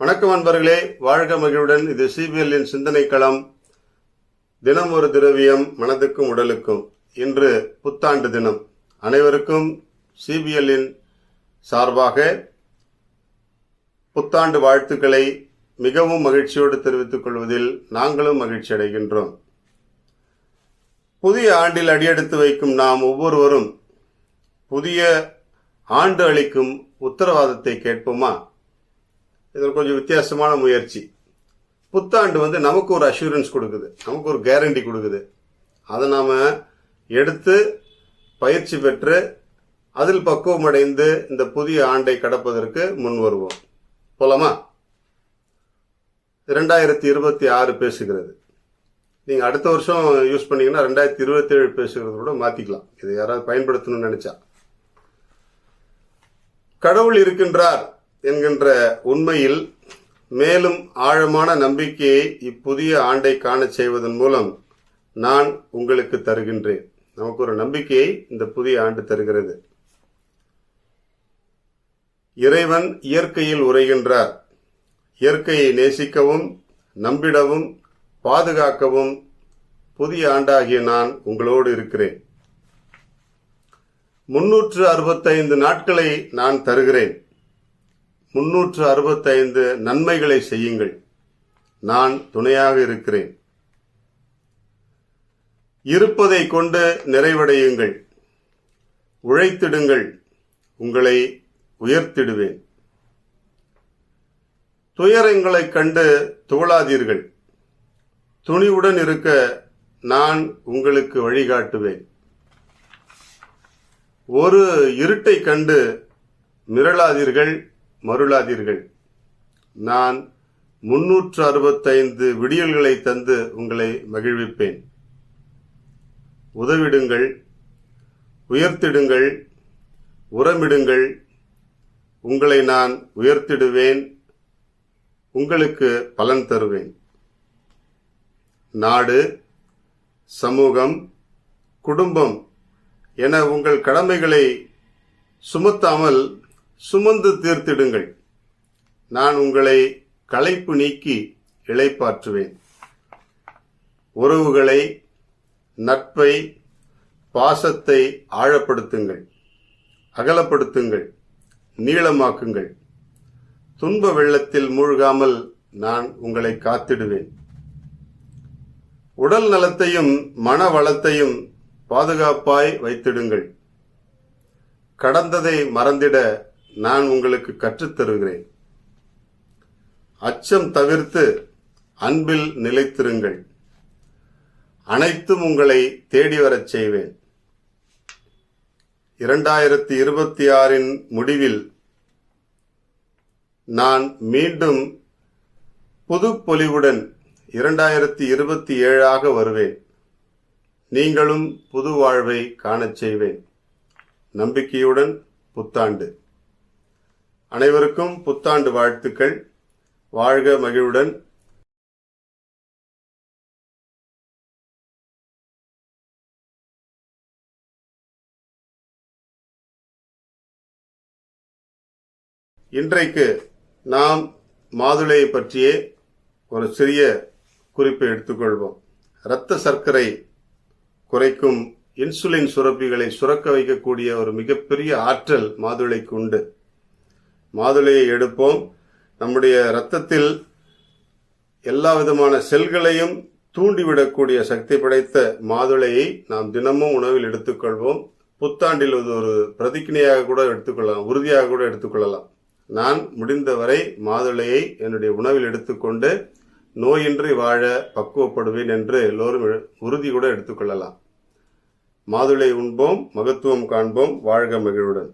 வணக்கம் அன்பர்களே. வாழ்க மகிழ்வுடன் இது சிபிஎல்லின் சிந்தனை களம் தினம் ஒரு திரவியம் மனதுக்கும் உடலுக்கும். இன்று புத்தாண்டு தினம். அனைவருக்கும் சிபிஎல்லின் சார்பாக புத்தாண்டு வாழ்த்துக்களை மிகவும் மகிழ்ச்சியோடு தெரிவித்துக் கொள்வதில் நாங்களும் மகிழ்ச்சி அடைகின்றோம். புதிய ஆண்டில் அடியெடுத்து வைக்கும் நாம் ஒவ்வொருவரும் புதிய ஆண்டு அளிக்கும் உத்தரவாதத்தை கேட்போமா? இது கொஞ்சம் வித்தியாசமான முயற்சி. புத்தாண்டு வந்து நமக்கு ஒரு அஷூரன்ஸ் கொடுக்குது. நமக்கு ஒரு கேரண்டி கொடுக்குது. அதை நாம் எடுத்து பயிற்சி பெற்று அதில் பக்குவமடைந்து இந்த புதிய ஆண்டை கடப்பதற்கு முன் வருவோம். போலாமா? ரெண்டாயிரத்தி இருபத்தி ஆறு பேசுகிறது. நீங்கள் அடுத்த வருஷம் யூஸ் பண்ணீங்கன்னா ரெண்டாயிரத்தி இருபத்தி ஏழு பேசுகிறது கூட மாற்றிக்கலாம் இதை யாராவது பயன்படுத்தணும்னு நினச்சா. கடவுள் இருக்கின்றார். என்கின்ற உண்மையில் மேலும் ஆழமான நம்பிக்கையை இப்புதிய ஆண்டை காணச் செய்வதன் மூலம் நான் உங்களுக்கு தருகின்றேன். நமக்கு ஒரு நம்பிக்கையை இந்த புதிய ஆண்டு தருகிறது. இறைவன் இயற்கையில் உரைகின்றார். இயற்கையை நேசிக்கவும் நம்பிடவும் பாதுகாக்கவும் புதிய ஆண்டாகிய நான் உங்களோடு இருக்கிறேன். முன்னூற்று அறுபத்தைந்து நாட்களை நான் தருகிறேன். முன்னூற்று அறுபத்தைந்து நன்மைகளை செய்யுங்கள். நான் துணையாக இருக்கிறேன். இருப்பதை கொண்டு நிறைவடையுங்கள். உழைத்திடுங்கள். உங்களை உயர்த்திடுவேன். துயரங்களைக் கண்டு துவளாதீர்கள். துணிவுடன் இருக்க நான் உங்களுக்கு வழிகாட்டுவேன். ஒரு இருட்டை கண்டு மிரளாதீர்கள். மருளாதீர்கள். நான் முன்னூற்று அறுபத்தைந்து விடியல்களை தந்து உங்களை மகிழ்விப்பேன். உதவிடுங்கள் உயர்த்திடுங்கள் உரமிடுங்கள். உங்களை நான் உயர்த்திடுவேன் உங்களுக்கு பலன் தருவேன். நாடு சமூகம் குடும்பம் என உங்கள் கடமைகளை சுமத்தாமல் சுமந்து தீர்த்திடுங்கள். நான் உங்களை களைப்பு நீக்கி இளைப்பாற்றுவேன். உறவுகளை நட்பை பாசத்தை ஆழப்படுத்துங்கள். அகலப்படுத்துங்கள். நீளமாக்குங்கள். துன்ப வெள்ளத்தில் மூழ்காமல் நான் உங்களை காத்திடுவேன். உடல் நலத்தையும் மன வளத்தையும் பாதுகாப்பாய் வைத்திடுங்கள். கடந்ததை மறந்திட நான் உங்களுக்கு கற்றுத்தருகிறேன். அச்சம் தவிர்த்து அன்பில் நிலைத்திருங்கள். அனைத்தும் உங்களை தேடி வரச் செய்வேன். இரண்டாயிரத்தி இருபத்தி ஆறின் முடிவில் நான் மீண்டும் புது பொலிவுடன் இரண்டாயிரத்தி இருபத்தி ஏழாக வருவேன். நீங்களும் புது வாழ்வை காணச் செய்வேன். நம்பிக்கையுடன் புத்தாண்டு. அனைவருக்கும் புத்தாண்டு வாழ்த்துக்கள். வாழ்க மகிழ்வுடன். இன்றைக்கு நாம் மாதுளையை பற்றியே ஒரு சிறிய குறிப்பை எடுத்துக்கொள்வோம். இரத்த சர்க்கரை குறைக்கும் இன்சுலின் சுரப்பிகளை சுரக்க வைக்கக்கூடிய ஒரு மிகப்பெரிய ஆற்றல் மாதுளைக்கு உண்டு. மாதுளையை எடுப்போம். நம்முடைய இரத்தத்தில் எல்லா விதமான செல்களையும் தூண்டிவிடக்கூடிய சக்தி படைத்த மாதுளையை நாம் தினமும் உணவில் எடுத்துக்கொள்வோம். புத்தாண்டில் இது ஒரு பிரதிஜையாக கூட எடுத்துக்கொள்ளலாம் உறுதியாக கூட எடுத்துக்கொள்ளலாம். நான் முடிந்தவரை மாதுளையை என்னுடைய உணவில் எடுத்துக்கொண்டு நோயின்றி வாழ பக்குவப்படுவேன் என்று எல்லோரும் உறுதி கூட எடுத்துக்கொள்ளலாம். மாதுளை உண்போம் மகத்துவம் காண்போம். வாழ்க மகிழ்வுடன்.